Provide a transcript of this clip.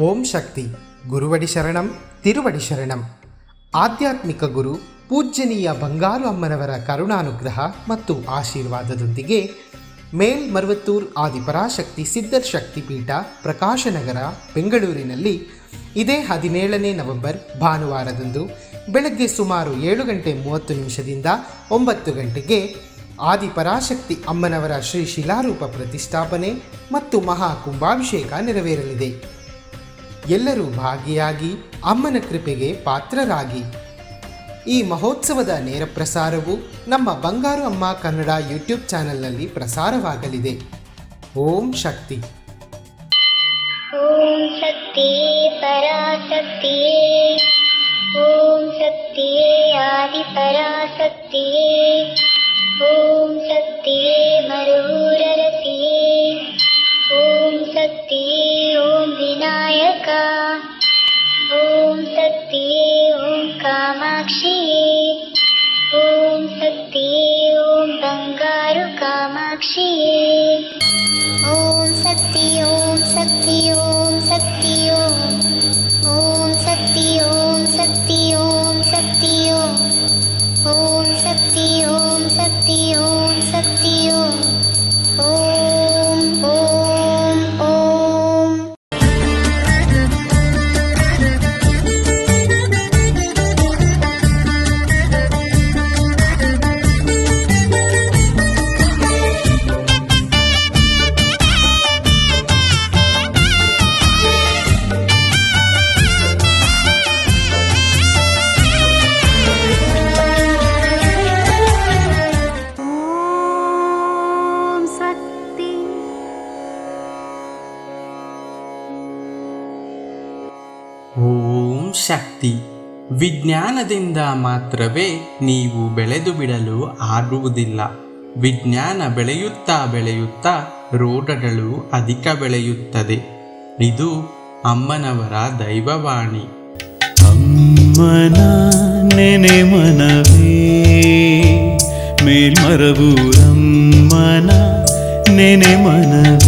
ಓಂ ಶಕ್ತಿ. ಗುರುವಡಿ ಶರಣಂ, ತಿರುವಡಿ ಶರಣಂ. ಆಧ್ಯಾತ್ಮಿಕ ಗುರು, ಪೂಜ್ಯನೀಯ ಬಂಗಾರು ಅಮ್ಮನವರ ಕರುಣಾನುಗ್ರಹ ಮತ್ತು ಆಶೀರ್ವಾದದೊಂದಿಗೆ ಮೇಲ್ ಮರವತ್ತೂರ್ ಆದಿಪರಾಶಕ್ತಿ ಸಿದ್ಧರ್ ಶಕ್ತಿ ಪೀಠ ಪ್ರಕಾಶನಗರ, ಬೆಂಗಳೂರಿನಲ್ಲಿ ಇದೇ ಹದಿನೇಳನೇ ನವೆಂಬರ್ ಭಾನುವಾರದಂದು ಬೆಳಗ್ಗೆ ಸುಮಾರು ಏಳು ಗಂಟೆ ಮೂವತ್ತು ನಿಮಿಷದಿಂದ ಒಂಬತ್ತು ಗಂಟೆಗೆ ಆದಿಪರಾಶಕ್ತಿ ಅಮ್ಮನವರ ಶ್ರೀ ಶಿಲಾರೂಪ ಪ್ರತಿಷ್ಠಾಪನೆ ಮತ್ತು ಮಹಾ ಕುಂಭಾಭಿಷೇಕ ನೆರವೇರಲಿದೆ. ಎಲ್ಲರೂ ಭಾಗಿಯಾಗಿ ಅಮ್ಮನ ಕೃಪೆಗೆ ಪಾತ್ರರಾಗಿ. ಈ ಮಹೋತ್ಸವದ ನೇರ ಪ್ರಸಾರವು ನಮ್ಮ ಬಂಗಾರು ಅಮ್ಮ ಕನ್ನಡ ಯೂಟ್ಯೂಬ್ ಚಾನೆಲ್ನಲ್ಲಿ ಪ್ರಸಾರವಾಗಲಿದೆ. ಓಂ ಶಕ್ತಿ. ಓಂ ಶಕ್ತಿ, ಪರಾಶಕ್ತಿ, ಓಂ ಶಕ್ತಿ, ಆದಿ ಪರಾಶಕ್ತಿ, ಓಂ ಶಕ್ತಿ ಮರೂರರತಿಯೇ ಓಂ ಶಕ್ತಿ कामाक्षिये ॐ शक्ति ಓಂ ಶಕ್ತಿ. ವಿಜ್ಞಾನದಿಂದ ಮಾತ್ರವೇ ನೀವು ಬೆಳೆದು ಬಿಡಲು ಆಗುವುದಿಲ್ಲ. ವಿಜ್ಞಾನ ಬೆಳೆಯುತ್ತಾ ಬೆಳೆಯುತ್ತಾ ರೋಗಗಳು ಅಧಿಕ ಬೆಳೆಯುತ್ತದೆ. ಇದು ಅಮ್ಮನವರ ದೈವವಾಣಿ. ಅಮ್ಮನ ನೆನೆ ಮನವೇ, ಮೇಲ್ಮರವು ಅಮ್ಮನ ನೆನೆ ಮನವೇ.